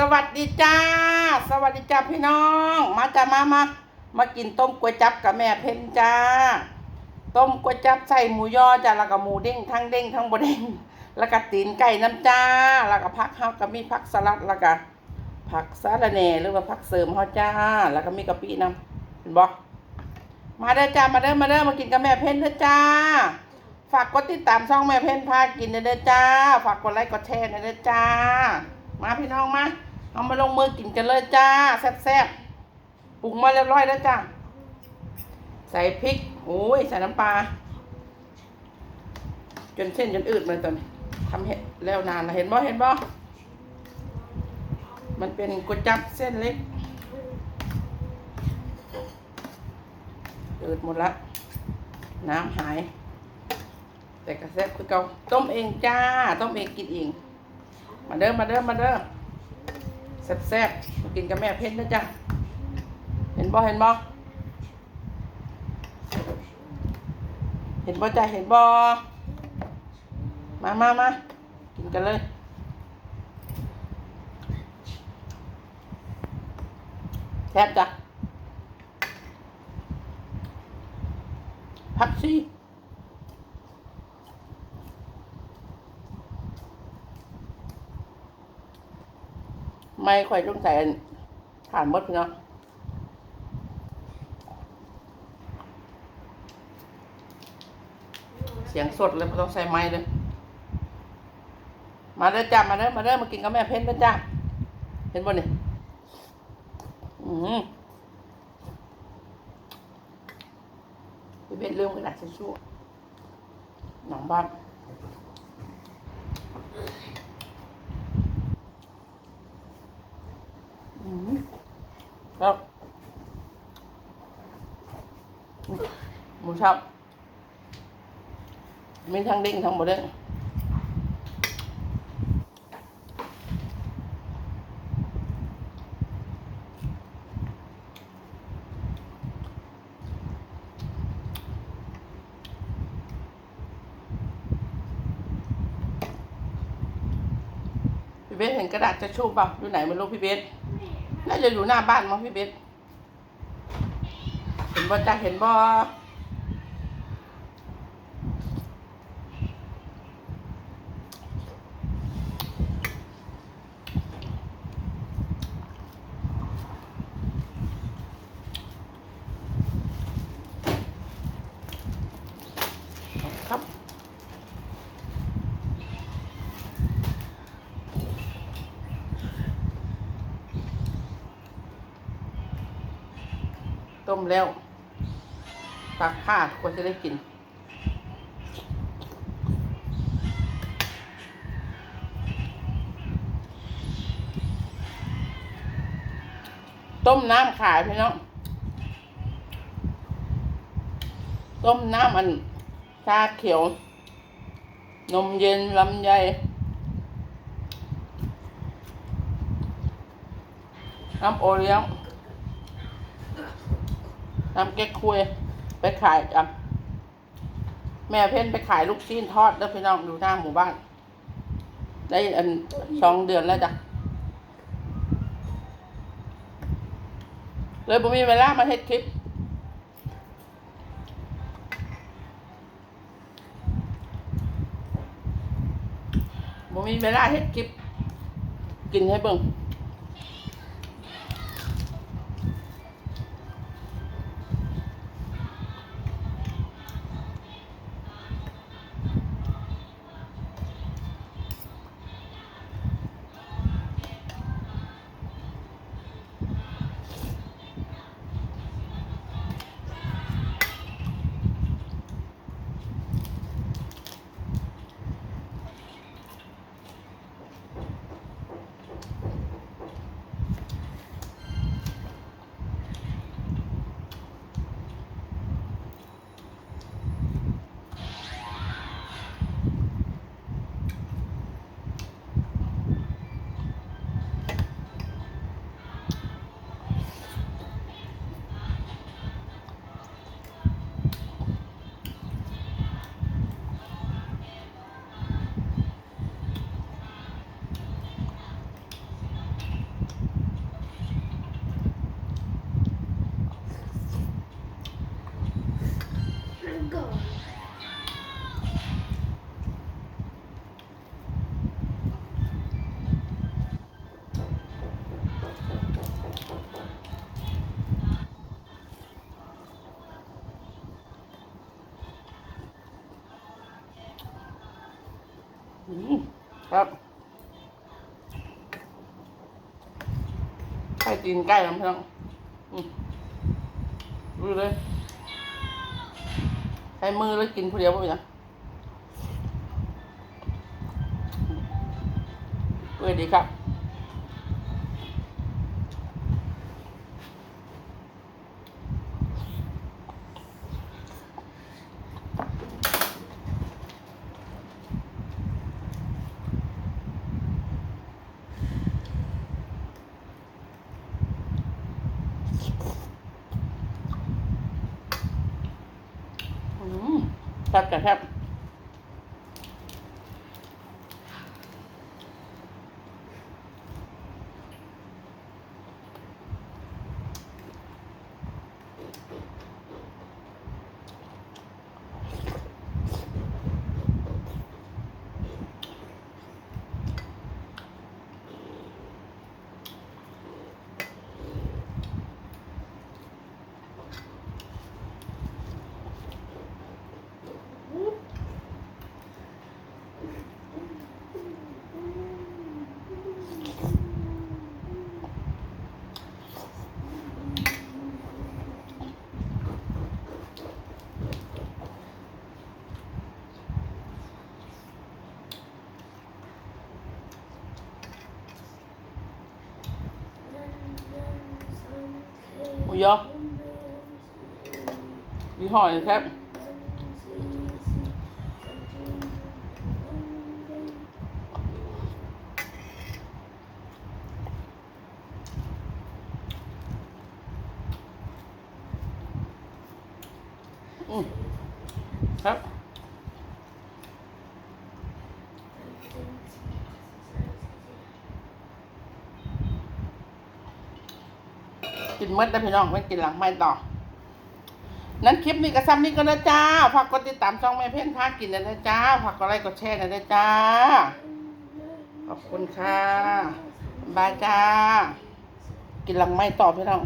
สวัสดีจ้า สวัสดีจ้าพี่น้อง มาจ้ามามามากินต้มก๋วยจับกับแม่เพ็ญจ้า ต้มก๋วยจับใส่หมูยอจ้าแล้วก็หมูเด้งทั้งเด้งทั้งบดเด้งแล้วก็ตีนไก่น้ำจ้า แล้วก็ผักเฮาก็มีผักสลัดแล้วก็ผักสะระแหน่หรือว่าผักเสริมเฮาจ้า แล้วก็มีกะปิน้ำเห็นบ่มาเด้อจ้ามาเด้อมาเด้อมากินกับแม่เพ็ญเด้อจ้า ฝากกดติดตามช่องแม่เพ็ญพากินเด้อจ้า ฝากกดไลค์กดแชร์เด้อจ้า มาพี่น้องมา เอามาลงมือกินกันเลยจ้า แซ่บๆปรุงมาเรียบร้อยแล้วจ้า ใส่พริก โอ้ย ใส่น้ำปลา จนเส้นจนอืดเลยตอนนี้ทำเห็ดแล้วนานนะเห็นบ่เห็นบ่มันเป็นก๋วยจับเส้นเล็กอืดหมดละ น้ำหาย แต่กระแซบคือเกาต้มเองจ้า ต้มเองกินเอง มาเด้อมาเด้อมาเด้อ แซ่บๆมากินกับแม่เพชรนะจ้ะเห็นบ่เห็นบ่เห็นบ่จ้ะเห็นบ่มามามากินกันเลยแซ่บจ้ะผักชี ไม่ค่อยต้องใส่ถ่านมดเนาะเสียงสดเลยไม่ต้องใส่ไม้เลย มาเด้อจ้ามาเด้อมาเด้อมากินกับแม่เพชรเด้อจ้าเห็นบ่นี่อืมพี่เพชรเรื่องกระดาษทิชชู่หนังบ้าน อืม ครับหมูชับมีทั้งเด้งทั้งหมดเด้งพี่เบสเห็นกระดาษจะชูป่ะอยู่ไหนไม่รู้พี่เบส น่าจะอยู่หน้าบ้านมั้งพี่เบสเห็นบ่จ้าเห็นบ่ครับ มแล้วตักผ้าควรจะได้กิน ต้มน้ำขายพี่น้อง ต้มน้ำอันชาเขียว นมเย็นลำไยน้ำโอเลี้ยง นำเก๊กควยไปขายจ้ะแม่เพ่นไปขายลูกชิ้นทอดแล้วพี่น้องดูหน้าหมู่บ้าน ได้อันสองเดือนแล้วจ้ะเลยผมมีเวลามาเฮ็ดคลิป ผมมีเวลาเฮ็ดคลิป กินให้เบิ่ง god. Mm. Yep. ไปกินใกล้แล้วเพื่อนดูเลย ใช้มือแล้วกินผู้เดียวป่ะพี่น้องเปิดดีครับ อืม แซ่บจ้ะแซ่ บหมูยอยี่ห้ออะไรแซ่บอืมครับ กินเมื่อได้พี่น้องไม่กินหลังไม่ต่อ นั้นคลิปนี้ก็ซ้ำนี้ก็นะจ้าฝากกดติดตามช่องแม่เพ่นพากินนะจ้าฝากกดไลค์กดแชร์นะนะจ้า ขอบคุณค่ะบายจ้า กินหลังไม่ต่อพี่น้อง